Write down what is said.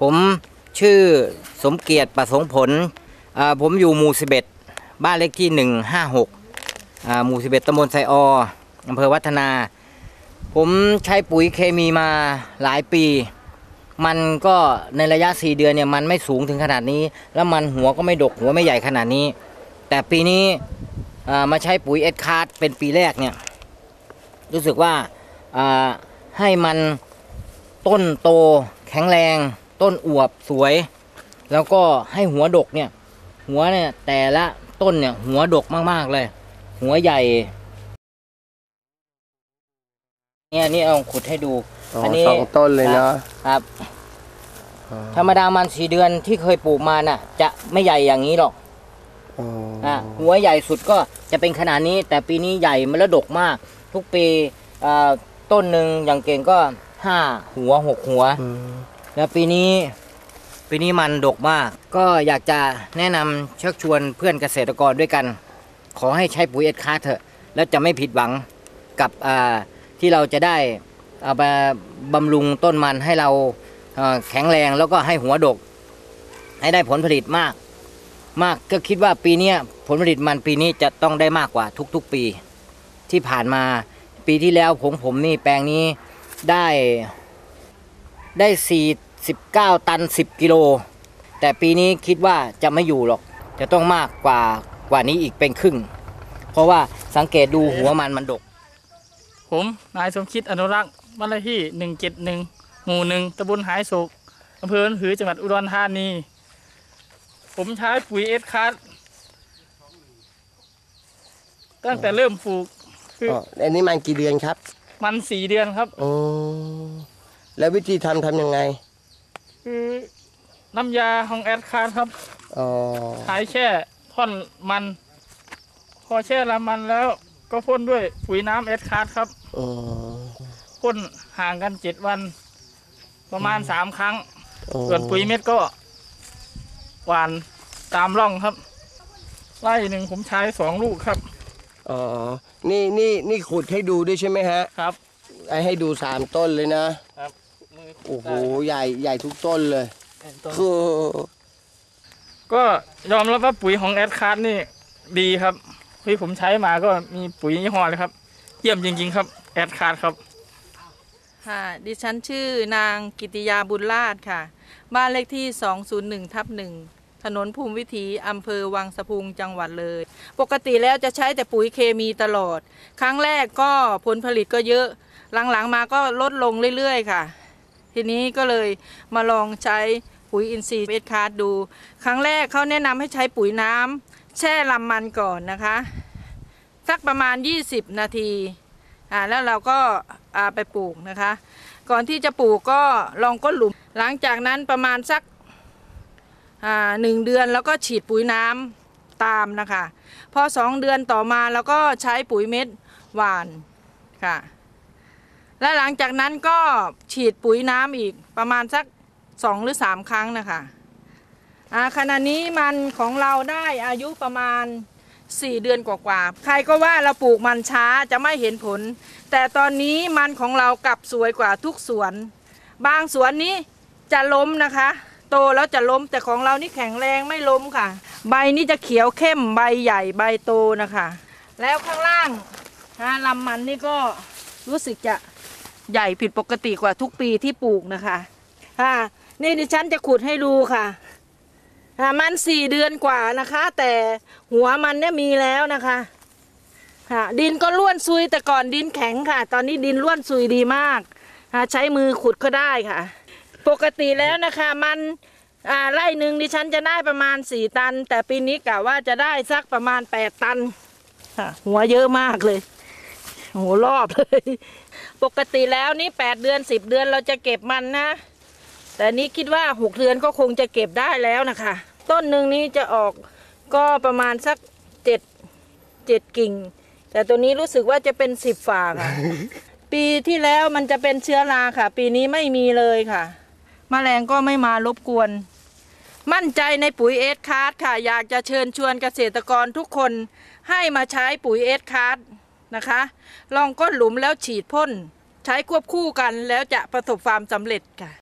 ผมชื่อสมเกียรติประสงค์ผล ผมอยู่หมู่ 11 บ้านเลขที่ 156อ่าหมู่ 11ตำบลไซอออำเภอวัฒนา ผมใช้ปุ๋ยเคมีมาหลายปี มันก็ในระยะ 4 เดือนเนี่ยมันไม่สูงถึงขนาดนี้ แล้วมันหัวก็ไม่ดกหัวไม่ใหญ่ขนาดนี้ แต่ปีนี้มาใช้ปุ๋ยเอสคาร์ดเป็นปีแรกเนี่ย รู้สึกว่าให้มันต้นโตแข็งแรง ต้นอวบสวย แล้วก็ให้หัวดกเนี่ย หัวเนี่ยแต่ละต้นเนี่ย หัวดกมากๆเลย หัวใหญ่ เนี่ยนี่เอาขุดให้ดูอ๋ออันนี้สองต้นเลยเนาะครับอ๋อธรรมดามันสี่เดือนที่เคยปลูกมาน่ะ จะไม่ใหญ่อย่างนี้หรอกอ๋ออะหัวใหญ่สุดก็จะเป็นขนาดนี้ แต่ปีนี้ใหญ่มันแล้วดกมาก ทุกปีอ่าต้นหนึ่งอย่างเก่งก็ห้าหัวหกหัวอืม แล้วปีนี้ปีนี้มันดกมาก ก็อยากจะแนะนำเชิญชวนเพื่อนเกษตรกรด้วยกัน ขอให้ใช้ปุ๋ยเอสคาเถอะ แล้วจะไม่ผิดหวังกับอ่าที่เราจะได้เอาไปบำรุงต้นมันให้เราแข็งแรงแล้วก็ให้หัวดก ให้ได้ผลผลิตมาก มากก็คิดว่าปีนี้ผลผลิตมันปีนี้จะต้องได้มากกว่าทุกๆปี ที่ผ่านมาปีที่แล้วผมผมนี่แปลงนี้ได้ได้สี่ สิบเก้าตันสิบกิโล แต่ปีนี้คิดว่าจะไม่อยู่หรอก จะต้องมากกว่ากว่านี้อีกเป็นครึ่ง เพราะว่าสังเกตดูหัวมันมันดก ผมนายสมคิดอนุรักษ์บ้านเลขที่หนึ่งเจ็ดหนึ่งหมู่หนึ่งตำบลหายโศกอำเภอหือจังหวัดอุดรธานี ผมใช้ปุ๋ยเอสคัสตั้งแต่เริ่มปลูกคืออ๋ออันนี้มันกี่เดือนครับ มันสี่เดือนครับ อ๋อ แล้ววิธีทำทำยังไง คือน้ำยาของแอดคัสครับอ๋อขายแช่ท่อนมัน พอแช่ละมันแล้วก็พ่นด้วยปุ๋ยน้ำแอดคัสครับอ๋อพ่นห่างกันเจ็ดวัน ประมาณสามครั้ง อ๋อส่วนปุ๋ยเม็ดก็ หวานตามร่องครับ ไร่หนึ่งผมใช้สองลูกครับอ๋อนี่นี่นี่ขุดให้ดูด้วยใช่ไหมฮะครับ ไอ้ให้ดูสามต้นเลยนะมือ โอ้โหใหญ่ใหญ่ทุกต้นเลยต้นคือก็ยอมรับว่าปุ๋ยของแอดคาร์ดนี่ดีครับที่ผมใช้มาก็มีปุ๋ยยี่ห้อเลยครับ เยี่ยมจริง ๆ ครับแอดคาร์ดครับค่ะดิฉันชื่อนางกิติยาบุญราชค่ะ บ้านเลขที่ 201ทับหนึ่งถนนภูมิวิถีอำเภอวังสะพุงจังหวัดเลย ปกติแล้วจะใช้แต่ปุ๋ยเคมีตลอด ครั้งแรกก็ผลผลิตก็เยอะ หลังๆมาก็ลดลงเรื่อยๆ ค่ะ ทีนี้ก็เลยมาลองใช้ปุ๋ยอินทรีย์เวทคาร์ดดู ครั้งแรกเขาแนะนำให้ใช้ปุ๋ยน้ำแช่ลำมันก่อนนะคะ สักประมาณ 20 นาทีอ่าแล้วเราก็อ่าไปปลูกนะคะ ก่อนที่จะปลูกก็ลองก้นหลุม หลังจากนั้นประมาณสักอ่าหนึ่งเดือนแล้วก็ฉีดปุ๋ยน้ำตามนะคะ พอสองเดือนต่อมาแล้วก็ใช้ปุ๋ยเม็ดหวานค่ะ และหลังจากนั้นก็ฉีดปุ๋ยน้ำอีกประมาณสักสองหรือสามครั้งนะคะอ่าขณะนี้มันของเราได้อายุประมาณ4เดือนกว่าๆ ใครก็ว่าเราปลูกมันช้าจะไม่เห็นผล แต่ตอนนี้มันของเรากลับสวยกว่าทุกสวน บางสวนนี้จะล้มนะคะ โตแล้วจะล้มแต่ของเรานี่แข็งแรงไม่ล้มค่ะ ใบนี่จะเขียวเข้มใบใหญ่ใบโตนะคะ แล้วข้างล่างนะลำมันนี่ก็รู้สึกจะ ใหญ่ผิดปกติกว่าทุกปีที่ปลูกนะคะค่ะนี่ดิฉันจะขุดให้ดูค่ะอ่ามันสี่เดือนกว่านะคะ แต่หัวมันเนี่ยมีแล้วนะคะค่ะดินก็ล้วนซุยแต่ก่อนดินแข็งค่ะ ตอนนี้ดินล้วนซุยดีมากอ่าใช้มือขุดก็ได้ค่ะ ปกติแล้วนะคะมันอ่าไร่หนึ่งดิฉันจะได้ประมาณสี่ตัน แต่ปีนี้กะว่าจะได้สักประมาณแปดตันค่ะหัวเยอะมากเลยหัวรอบเลย ปกติแล้วนี่แปดเดือนสิบเดือนเราจะเก็บมันนะ แต่นี้คิดว่าหกเดือนก็คงจะเก็บได้แล้วนะคะ ต้นหนึ่งนี้จะออกก็ประมาณสักเจ็ดเจ็ดกิ่ง แต่ตัวนี้รู้สึกว่าจะเป็นสิบฝาค่ะ ปีที่แล้วมันจะเป็นเชื้อราค่ะ ปีนี้ไม่มีเลยค่ะแมลงก็ไม่มารบกวน มั่นใจในปุ๋ยเอสคาร์ดค่ะ อยากจะเชิญชวนเกษตรกรทุกคนให้มาใช้ปุ๋ยเอสคาร์ด นะคะ ลองก้นหลุมแล้วฉีดพ่น ใช้ควบคู่กันแล้วจะประสบความสำเร็จค่ะ